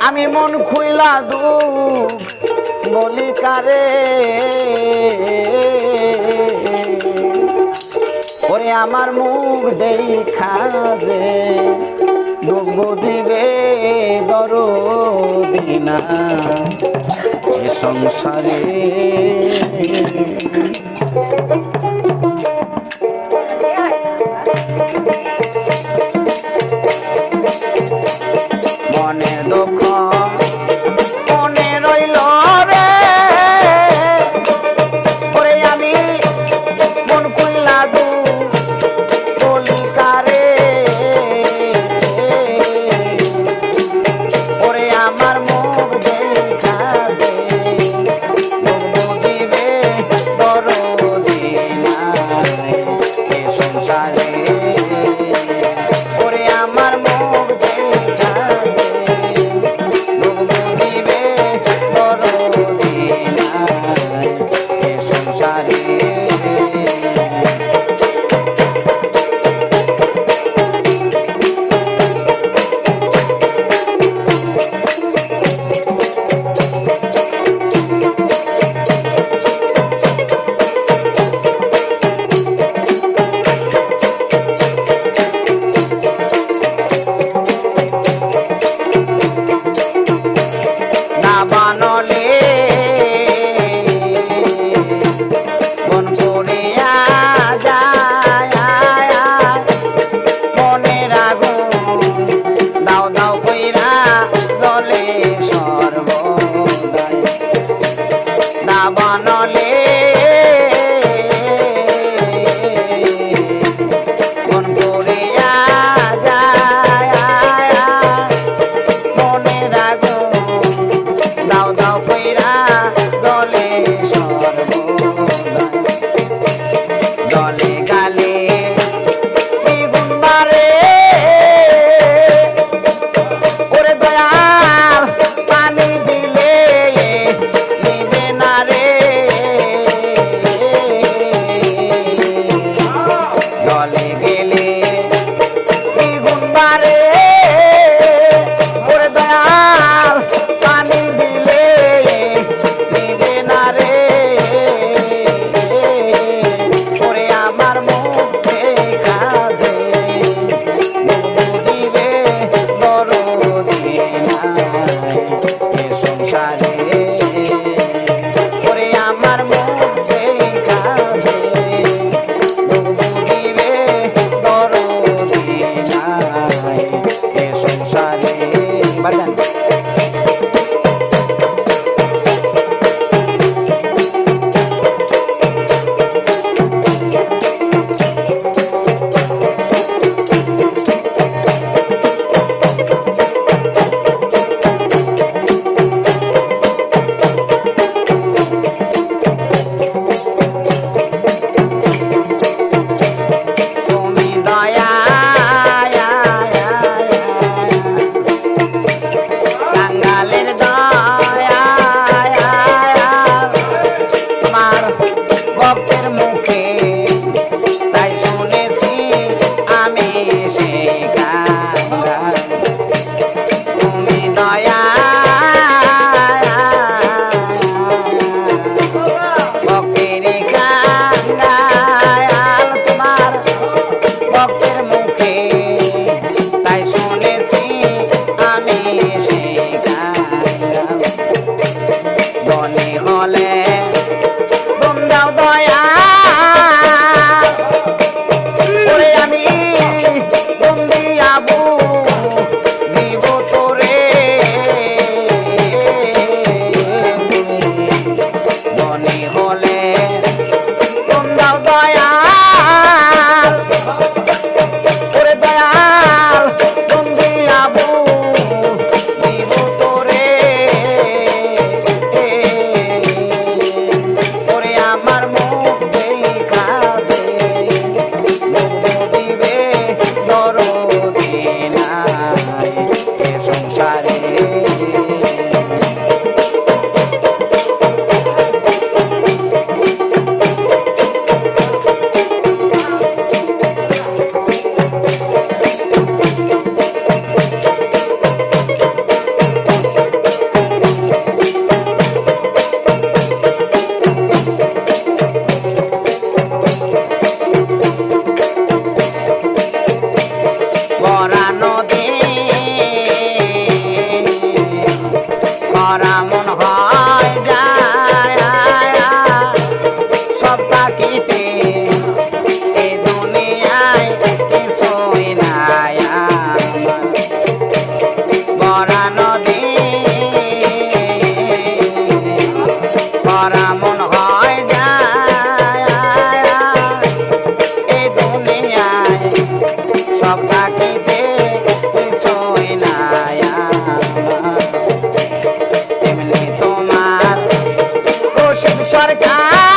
আমি মন খুইলা দু বলি ওরে আমার মুখ দেই খাজে দুগো দিবে দর দিনা। সংসারে Ah.